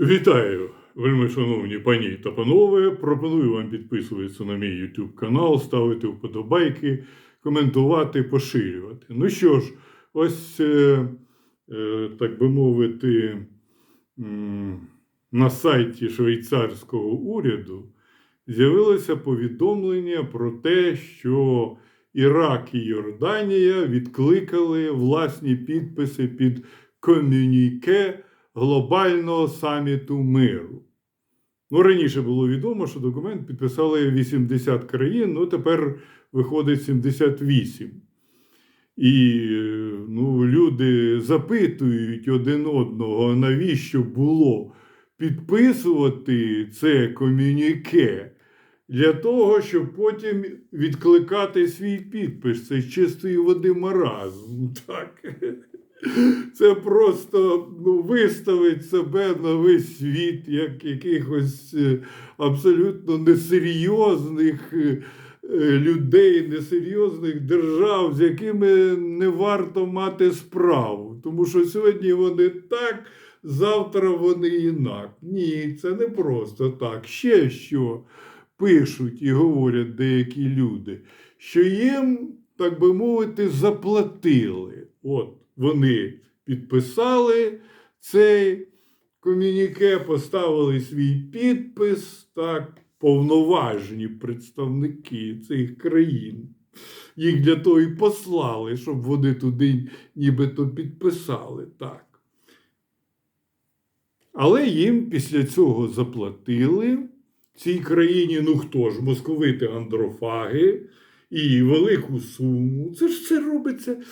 Вітаю, вельми шановні пані та панове. Пропоную вам підписуватися на мій YouTube канал, ставити вподобайки, коментувати, поширювати. Ну що ж, ось, е, е, так би мовити, на сайті швейцарського уряду з'явилося повідомлення про те, що Ірак і Йорданія відкликали власні підписи під комюніке глобального саміту миру. Ну, раніше було відомо, що документ підписали 80 країн, ну тепер виходить 78. І ну, люди запитують один одного, навіщо було підписувати це комюніке для того, щоб потім відкликати свій підпис. Це чистої води маразм. Так? Це просто ну, виставить себе на весь світ як якихось е, абсолютно несерйозних е, е, людей, несерйозних держав, з якими не варто мати справу. Тому що сьогодні вони так, завтра вони інак. Ні, це не просто так. Ще що пишуть і говорять деякі люди, що їм, так би мовити, заплатили. От вони підписали цей комюніке, поставили свій підпис, так, повноважні представники цих країн. Їх для того і послали, щоб вони туди нібито підписали. так. Але їм після цього заплатили цій країні, ну хто ж, московити андрофаги і велику суму. Це ж це робиться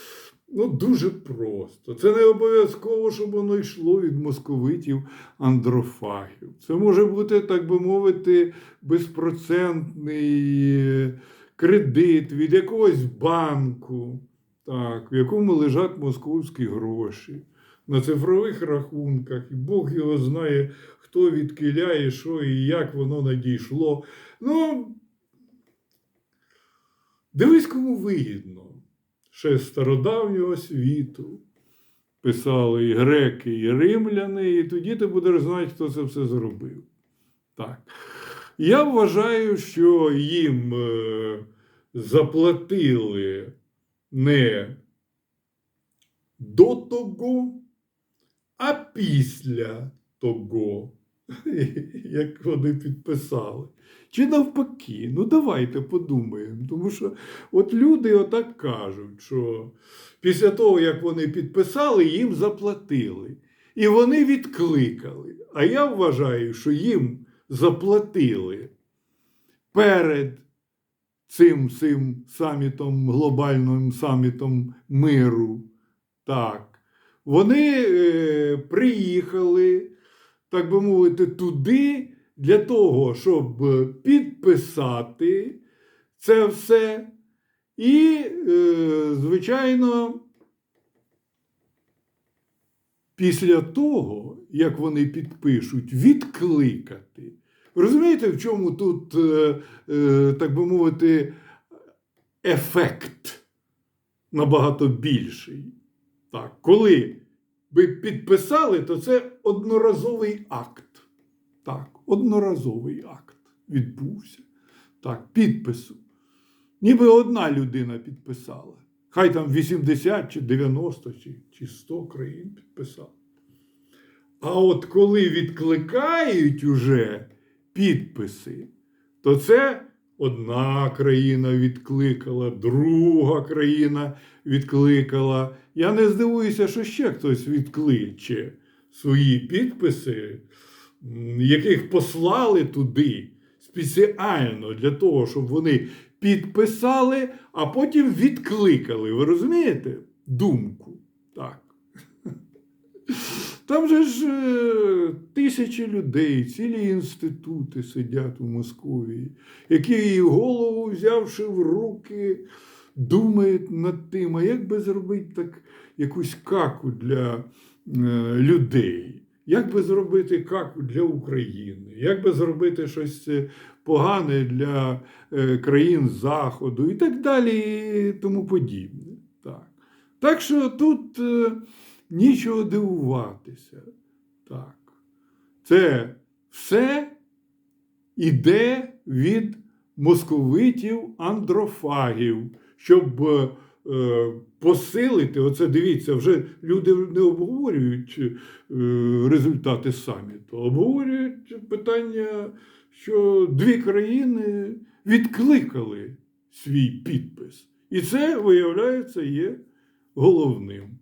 ну, дуже просто. Це не обов'язково, щоб воно йшло від московитів андрофагів. Це може бути, так би мовити, безпроцентний е, кредит від якогось банку, так, в якому лежать московські гроші. На цифрових рахунках, і Бог його знає, хто відкиляє, що і як воно надійшло. Ну, дивись, кому вигідно. Ще стародавнього світу писали і греки, і римляни, і тоді ти будеш знати, хто це все зробив. Так. Я вважаю, що їм е, заплатили не до того, а після того, як вони підписали. Чи навпаки, ну давайте подумаємо. Тому що от люди отак кажуть, що після того, як вони підписали, їм заплатили. І вони відкликали. А я вважаю, що їм заплатили перед цим, цим самітом, глобальним самітом миру. Так. Вони е, приїхали, так би мовити, туди для того, щоб підписати це все. І, е, звичайно, після того, як вони підпишуть, відкликати. Розумієте, в чому тут, е, е, так би мовити, ефект набагато більший? Так, коли ви підписали, то це одноразовий акт. Так, одноразовий акт відбувся. Так, підпису. Ніби одна людина підписала. Хай там 80 чи 90 чи, чи 100 країн підписали. А от коли відкликають уже підписи, то це одна країна відкликала, друга країна відкликала. Я не здивуюся, що ще хтось відкличе свої підписи, яких послали туди спеціально для того, щоб вони підписали, а потім відкликали. Ви розумієте? Думку. Там же ж е, тисячі людей, цілі інститути сидять у Московії, які голову, взявши в руки, думають над тим, а як би зробити так якусь каку для е, людей. Як би зробити каку для України? Як би зробити щось е, погане для країн Заходу і так далі, і тому подібне. Так, так що тут нічого дивуватися. Так. Це все іде від московитів андрофагів, щоб е, посилити, оце дивіться, вже люди не обговорюють е, результати саміту, обговорюють питання, що дві країни відкликали свій підпис. І це, виявляється, є головним.